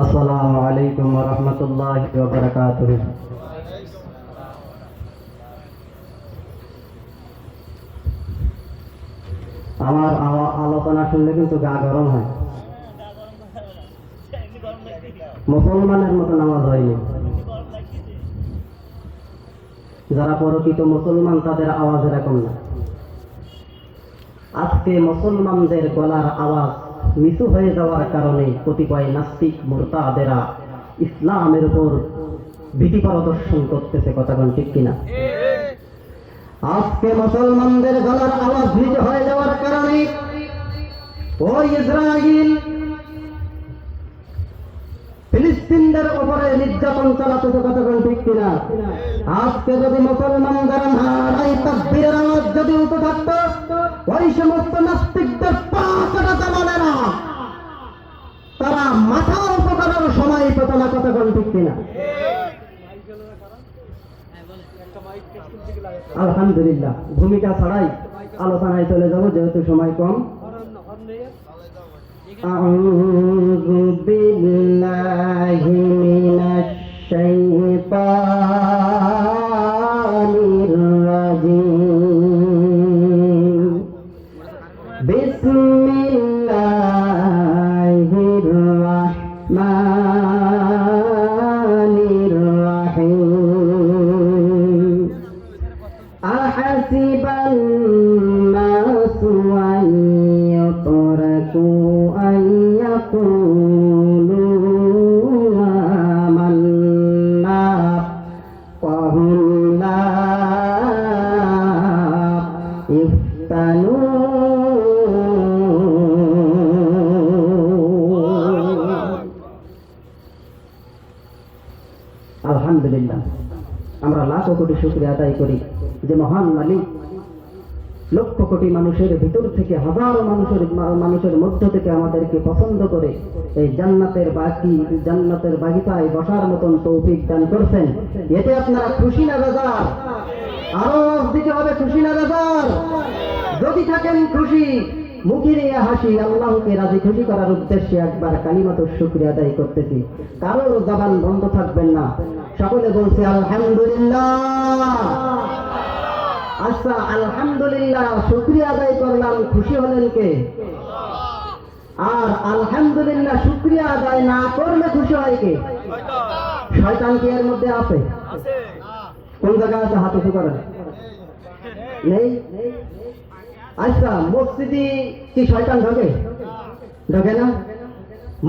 আসসালামু আলাইকুম রহমতুল্লাহ বারকাত আমার আলোচনা শুনলে কিন্তু গা গরম হয়। মুসলমানের মতো নামাজ হয়নি। যারা প্রকৃত মুসলমান, তাদের আওয়াজ এরকম না। আজকে মুসলমানদের গলার আওয়াজ নিচু হয়ে যাওয়ার কারণে কতিপয় নাস্তিক মোরতাদেরা ইসলামের উপর ভীতি প্রদর্শন করতেছে কথাগণ ঠিক কিনা? আজকে মুসলমানদের গলার আওয়াজ নিচু হয়ে যাওয়ার কারণে ওই ইসরায়েল ফিলিস্তিনদের উপরে নির্যাতন চালাতেছে কতক্ষণ ঠিক কিনা? আজকে যদি মুসলমানদের আলহামদুলিল্লাহ ভূমিকা ছাড়াই আলোচনায় চলে যাব যেহেতু সময় কম أعوذ بالله من কোটি মানুষের ভিতর থেকে হাজারো মানুষের মানুষের মধ্য থেকে আমাদেরকে পছন্দ করে এই জান্নাতের বাকি জান্নাতের বাগিচায় বসার মতন তৌফিক দান করছেন। এতে আপনারা খুশি না বেজার? আরও দিতে হবে খুশি না বেজার? যদি থাকেন খুশি, মুখে নিয়ে হাসি, আল্লাহকে রাজি খুশি করার উদ্দেশ্যে একবার কালিমাত শুক্রিয়া আদায় করতেছি। কারোর জবান বন্ধ থাকবেন না। সকলে বলছে, আলহামদুলিল্লাহ। আচ্ছা আলহামদুলিল্লাহ, শুক্রিয়া আদায় করলাম। খুশি হলেন কে? আর আলহামদুলিল্লাহ, শুক্রিয়া আদায় না করলে খুশি হয় কে? শয়তান কি এর মধ্যে আছে? কোন জায়গায় আছে? হাত উঁচু করেন নেই? আচ্ছা মসজিদি কি শয়তান ঢোকে? ঢোকে না?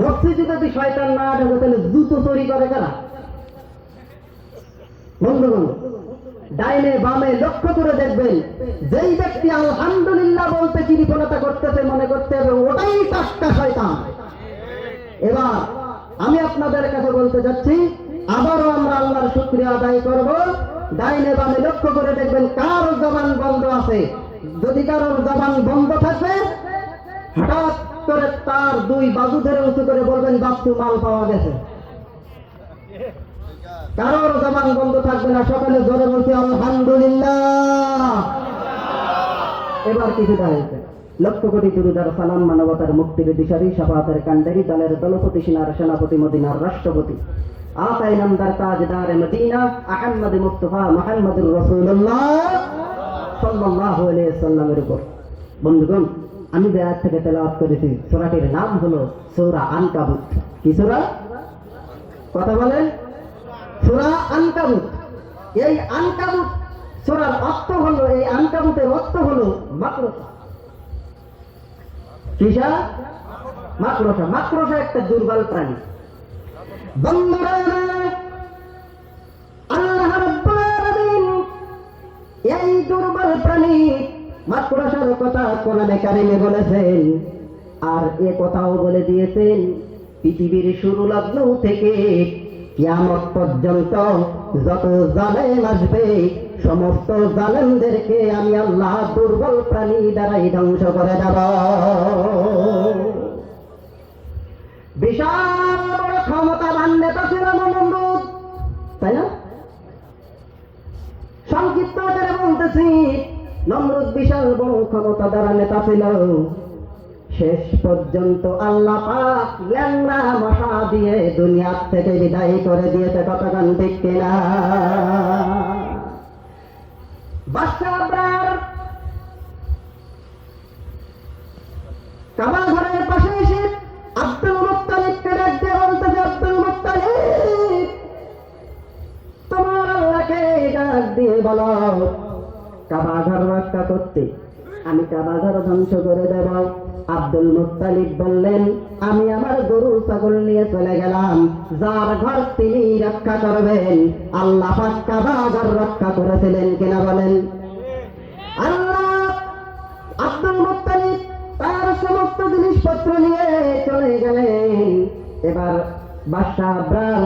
মসজিদে যদি শয়তান না ঢোকে, তাহলে জুতো চুরি করে কারা? বন্ধুগণ ডাইনে বামে লক্ষ্য করে দেখবেন, যেই ব্যক্তি আলহামদুলিল্লাহ বলতে কৃপণতা করতেছে, মনে করতে হবে ওটাই টাটকা শয়তান। এবার আমি আপনাদের কাছে বলতে যাচ্ছি আবারও আমরা আল্লাহর শুক্রিয়া আদায় করব। ডাইনে বামে লক্ষ্য করে দেখবেন কার জবান বন্ধ আছে। যদি কারোর জবান বন্ধ থাকবে হঠাৎ করে তার দুই বাজু ধরে উঁচু করে বলবেন বাস্তু মাল পাওয়া গেছে। কারোর জবান বন্ধ থাকবে না, সকালে জোরে বলছি, আলহামদুলিল্লাহ। এবার কিছুটা হয়েছে। লক্ষ কোটি দুরুদার সালাম মানবতার মুক্তির দিশারি সাফাতের কান্ডারি দলের দলপতি সিনার সেনাপতি, মদিনার রাষ্ট্রপতি। আতাই নামদার তাজদার মদিনা আহমদ মুস্তফা মোহাম্মদুর রসুল্লাহ আলাইহি সাল্লামের উপর। বন্ধুগণ, আমি যে থেকে তেলাওয়াত করেছি, সূরাটির নাম হলো সূরা আনকাবুত। কি সূরা? কথা বলেন। সূরা আনকাবুত এই আনকাবুত সূরার অর্থ হলো, এই আনকাবুতের অর্থ হলো মাকড়সা। কিসা? মাকড়সা। মাকড়সা একটা দুর্বল প্রাণী। এই দুর্বল প্রাণী মাকড়সার কথা কোরআনে কারিমে বলেছেন, আর এ কথাও বলে দিয়েছেন, পৃথিবীর শুরু লগ্ন থেকে কিয়ামত পর্যন্ত যত জালেম আসবে, সমস্ত জালেমদেরকে আমি আল্লাহ দুর্বল প্রাণী দ্বারাই ধ্বংস করে দেব। বিশাল বড় ক্ষমতাবান নেতা ছিল নমরুদ তাই না? সংক্ষিপ্ত বলতেছি, নমরুদ বিশাল বড় ক্ষমতা দ্বারা নেতা ছিল। শেষ পর্যন্ত আল্লাহ পাক ল্যাংড়া মশা দিয়ে দুনিয়ার থেকে বিদায় করে দিয়েছে কতক্ষণ ঠিক কিনা? বাদশাহ কাবা ঘরের পাশে এসে আব্দুল মুত্তালিবকে ডাক দিয়ে বলতেছে, আব্দুল মুত্তালিব, তোমার আল্লাহকে ডাক দিয়ে বলো কাবা ঘর রক্ষা করতে আমি কাবা ঘর ধ্বংস করে দেব। আব্দুল মুত্তালিব বললেন, আমি আমার গরু ছাগল নিয়ে চলে গেলাম। যার ঘর তিনি রক্ষা করবেন। আল্লাহ পাক কাবা ঘর রক্ষা করেছিলেন কিনা বলেন। আল্লাহ আব্দুল মুত্তালিব তার সমস্ত জিনিসপত্র নিয়ে চলে গেলেন। এবার বাদশাহ আবরার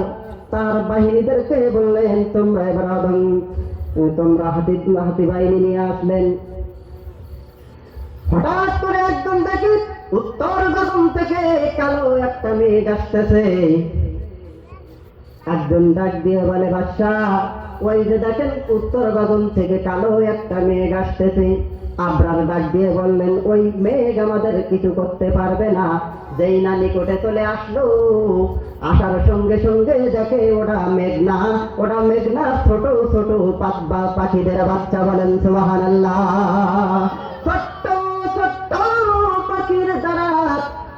তার বাহিনীদেরকে বললেন, তোমরা এবার তোমরা হাতি হাতি বাহিনী নিয়ে আসলেন। হঠাৎ করে একদম দেখি উত্তর গগন থেকে কালো একটা মেঘ আসতেছে। একজন ডাক দিয়ে বলে বাদশাহ ওই যে দেখেন উত্তর গগন থেকে কালো একটা মেঘ আসতেছে। আবরার ডাক দিয়ে বললেন, ওই মেঘ আমাদের কিছু করতে পারবে না, যেই না নিকটে চলে আসলো। আসার সঙ্গে সঙ্গে দেখে ওটা মেঘনা ওটা মেঘনা ছোট ছোট বা- পাখিদের বাচ্চা বলেন সুবাহান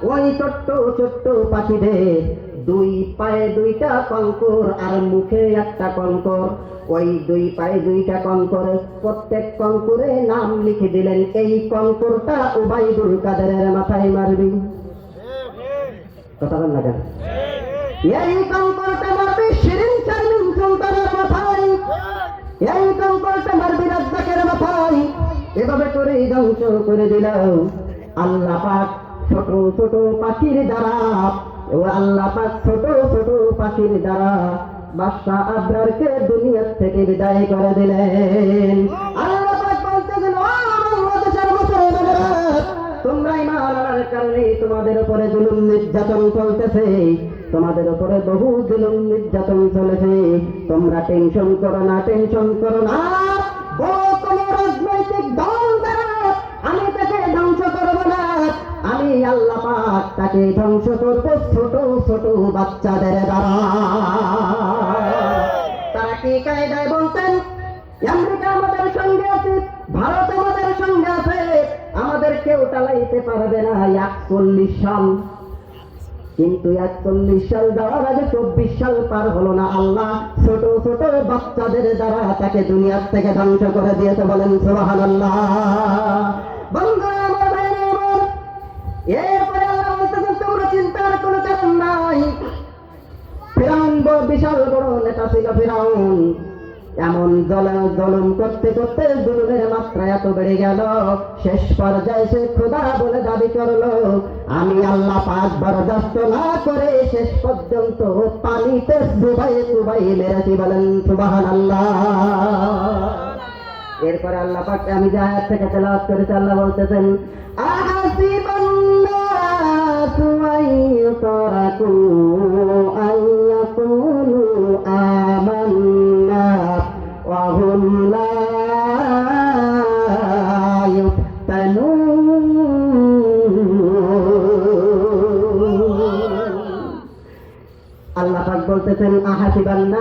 ওই ছোট্ট ছোট্ট পাখিদের দুই পায়ে দুইটা কঙ্কর আর মুখে একটা কঙ্কর। ওই দুই পায়ে দুইটা কঙ্কর প্রত্যেক কঙ্করে নাম লিখে দিলেন, এই কঙ্করটা উবাইদুল কাদেরের মাথায় মারবি। কথা বল না কেন? এই কঙ্করটা মারবি, শিরিন চার্মিন সুলতানের মাথায়। এই কঙ্করটা মারবি রাজ্জাকের মাথায়। এভাবে করে ধ্বংস করে দিল আল্লাহ পাক ছোট ছোট পাখির দ্বারা। ও আল্লাহ পাক ছোট ছোট পাখির দ্বারা বাদশাহ আবরারকে দুনিয়ার থেকে বিদায় করে দিলেন। আল্লাহ পাক বলতেছেন, ও বাংলাদেশের মুসলমানেরা তোমরা ইমান আনার কারণে তোমাদের উপরে জুলুম নির্যাতন চলতেছে। তোমাদের উপরে বহু জুলুম নির্যাতন চলেছে। তোমরা টেনশন করো না, টেনশন করো না। বড় আমি আল্লাহ পাক তাকে ধ্বংস করব ছোট ছোট বাচ্চাদের দ্বারা। তারা কি কায়দায় বলতেন? আমেরিকা আমাদের সঙ্গে আছে, ভারত আমাদের সঙ্গে আছে, আমাদের কেউ টালাইতে পারবে না একচল্লিশ সাল। কিন্তু একচল্লিশ সাল যাওয়ার আগে চব্বিশ সাল পার হলো না আল্লাহ। ছোট ছোট বাচ্চাদের দ্বারা তাকে দুনিয়ার থেকে ধ্বংস করে দিয়েছে বলেন সুবাহান আল্লাহ এরপরে আল্লাহ বলতেছেন তোমরা চিন্তার কোনো কারণ নাই। ফেরাউন বিশাল বড় নেতা ছিল ফেরাউন। এমন জল জলম করতে করতে মাত্রা এত বেড়ে গেল। শেষ পর্যায়ে সে খোদা বলে দাবি আমি আল্লাহ পাক বরদাস্ত না করে শেষ পর্যন্ত পানিতে ডুবাই ডুবাই মেরেছি বলেন সুবাহান আল্লাহ এরপরে আল্লাহ পাক আমি যে থেকে তেলাওয়াত করেছি, আল্লাহ বলতেছেন আহাসিবান পাক বলতেছেন আহাসিবান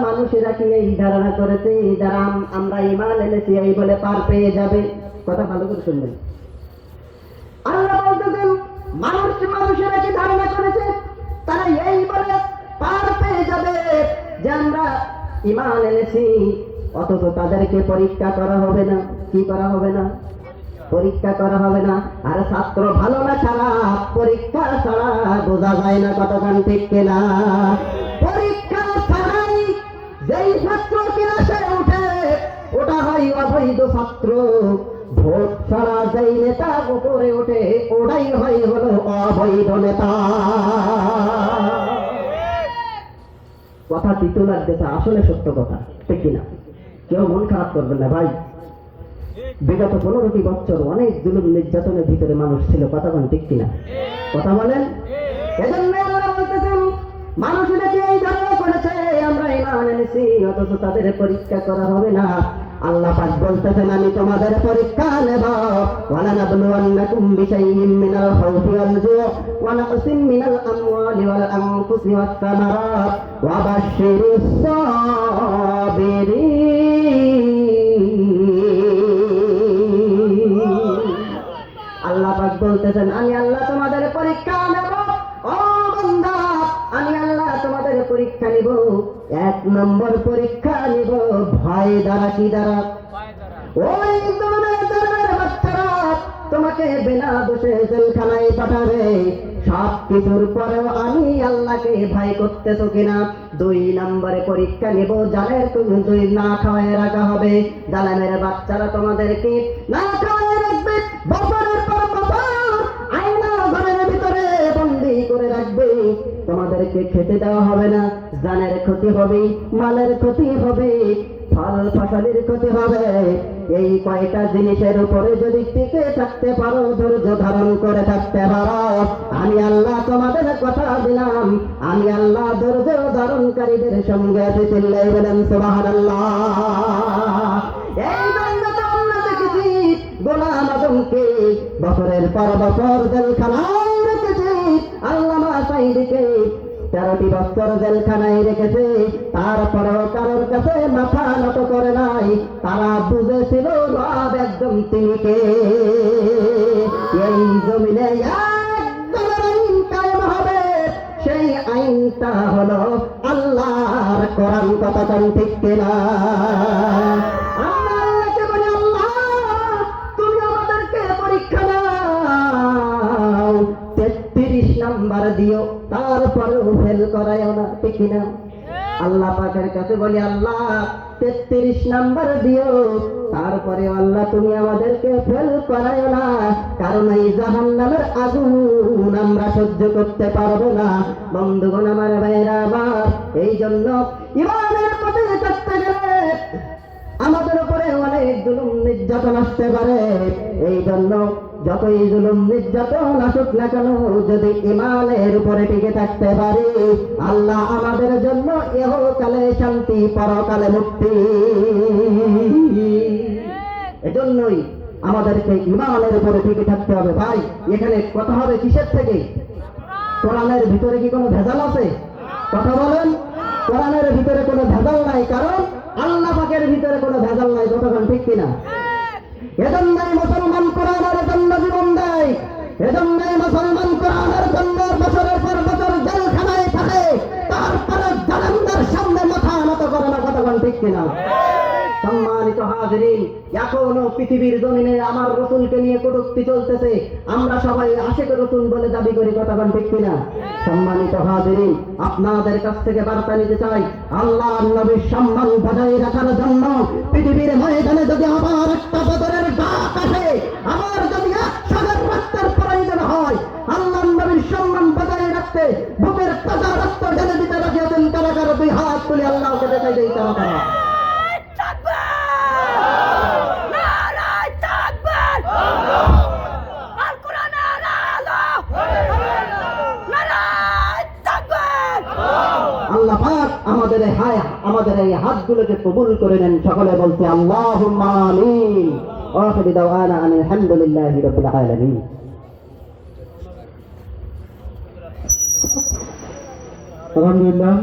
মানুষেরা কি এই ধারণা করেছে? যারা আম- আমরা ইমান এনেছি, এই বলে পার পেয়ে যাবে? কথা ভালো করে শুনবেন আল্লাহ বলতেছেন মানুষ মানুষেরা কি ধারণা করেছে তারা এই বলে পার পেয়ে যাবে যে আমরা ইমান এনেছি। অথচ তাদেরকে পরীক্ষা করা হবে না। কি করা হবে না? পরীক্ষা করা হবে না। আর ছাত্র ভালো না খারাপ, পরীক্ষা ছাড়া বোঝা যায় না কতক্ষণ ঠিক কিনা। পরীক্ষা ছাড়াই যেই ছাত্র ক্লাসে উঠে, ওটা হয় অবৈধ ছাত্র। ভোট ছাড়া যেই নেতা উপরে ওঠে, ওটাই হয় হলো অবৈধ নেতা। কথা তিতো লাগতেছে আসলে সত্য কথা, ঠিক কিনা? কেউ মন খারাপ করবেন না, ভাই। বিগত পনেরোটি বছর অনেক জুলুম নির্যাতনের ভিতরে মানুষ ছিল, কথা বলেন ঠিক কিনা? কথা বলেন? মানুষ নাকি এই ধারণা করেছে, আমরা ইমান এনেছি, অথচ তাদের পরীক্ষা করা হবে না। আল্লাহ পাক বলতেছেন, আমি তোমাদের পরীক্ষা নেব। ওয়ালানাবলুওয়ান্নাকুম বিশাইইম মিনাল খাউফি ওয়াল জু' ওয়া নাকসিম মিনাল আমওয়ালি ওয়াল আনফুসি ওয়াস সামারাত। ওয়া বাশশিরিস সাবিরিন। আল্লাহ পাক বলতেছেন, আমি আল্লাহ তোমাদের পরীক্ষা নেব। পরীক্ষা নিব এক নম্বর পরীক্ষা নিব ভয় দ্বারা কি দ্বারা? ওই তোমাকে বিনা দোষে জেলখানায় পাঠাবে। সব কিছুর পরেও আমি আল্লাহকে ভয় করতেছো কিনা? দুই নম্বরে পরীক্ষা নিব জালের তুমি দুই না খাওয়ায় রাখা হবে। জালেমের বাচ্চারা তোমাদেরকে না খাওয়ায় রাখবে তোমাদেরকে খেতে দেওয়া হবে না জানের ক্ষতি হবে মালের ক্ষতি হবে ফল ফসলের ক্ষতি হবে। এই কয়টা জিনিসের উপরে যদি টিকে থাকতে পারো, ধৈর্য ধারণ করে থাকতে পারো। আমি আল্লাহ তোমাদের কথা দিলাম। আমি আল্লাহ ধৈর্য ধারণকারীদের সঙ্গে আছি, চিল্লাই বলেন তো দেখেছি, গোলাম আজমকে বছরের পর বছর জেলখানায় তেরোটি বছর জেলখানায় রেখেছে। তারপরেও কারোর কাছে মাথা নত করে নাই। তারা বুঝেছিল, রব একদম তিনি কে এই জমিনে হবে। সেই আইনটা হলো আল্লাহর কোরআন, কথা ঠিক কিনা? নাম্বার দিও, তারপরেও ফেল করায়ও না, ঠিক কিনা? আল্লাহ পাকের কাছে বলি, আল্লাহ, তেত্রিশ নাম্বার দিও, তারপরে আল্লাহ তুমি আমাদেরকে ফেল করায় না, কারণ এই জাহান নামের আগুন আমরা সহ্য করতে পারব না। বন্ধুগণ, আমার ভাইরা আমার এই জন্য ইমানের পথে থাকতে গেলে আমাদের উপরে অনেক জুলুম, নির্যাতন আসতে পারে। এই জন্য যতই জুলুম নির্যাতন আসুক না কেন, যদি ইমানের উপরে টিকে থাকতে পারি, আল্লাহ আমাদের জন্য এহকালে শান্তি, পরকালে মুক্তি। এজন্যই আমাদেরকে ইমানের উপরে টিকে থাকতে হবে। ভাই, এখানে কথা হবে কিসের থেকে? কোরআনের ভিতরে কি কোনো ভেজাল আছে? কথা বলেন। কোরআনের ভিতরে কোনো ভেজাল নাই, কারণ আল্লাহ পাকের ভিতরে কোনো ভেজাল নাই যতক্ষণ ঠিক কিনা? এজন্যই মুসলমান এজন্যই মুসলমান কোরআনের জন্য বছরের পর বছর থাকে। তারপরে সামনে মাথা করে না কতক্ষণ ঠিক কিনা? সম্মানিত হাজরিন, এখনও পৃথিবীর জমিনে আমার রসুলকে নিয়ে কটুক্তি চলতেছে। আমরা সবাই রসুল বলে দাবি করি, কতক্ষণ ঠিক কিনা? সম্মানিত হাজরিন, আপনাদের কাছ থেকে বার্তা নিতে চাই আল্লাহ নবীর সম্মান বজায় রাখার জন্য পৃথিবীর ময়দানে যদি আবার একটা বদরের ডাক আসে, আবার যদি রাখতে বুকের তাজা রক্ত ঢেলে দিতে রাখিয়ে তারা কারও দুই হাত তুলে আল্লাহকে দেখাই দেই তারা তারা। আমাদের এই হায় আমাদের এই হাতগুলোকে কবুল করে নেন সকলে বলতে আল্লাহ আমিন। ওয়া আখিরু দাওয়ানা আনিল হামদুলিল্লাহি রাব্বিল আলহামদুলিল্লাহ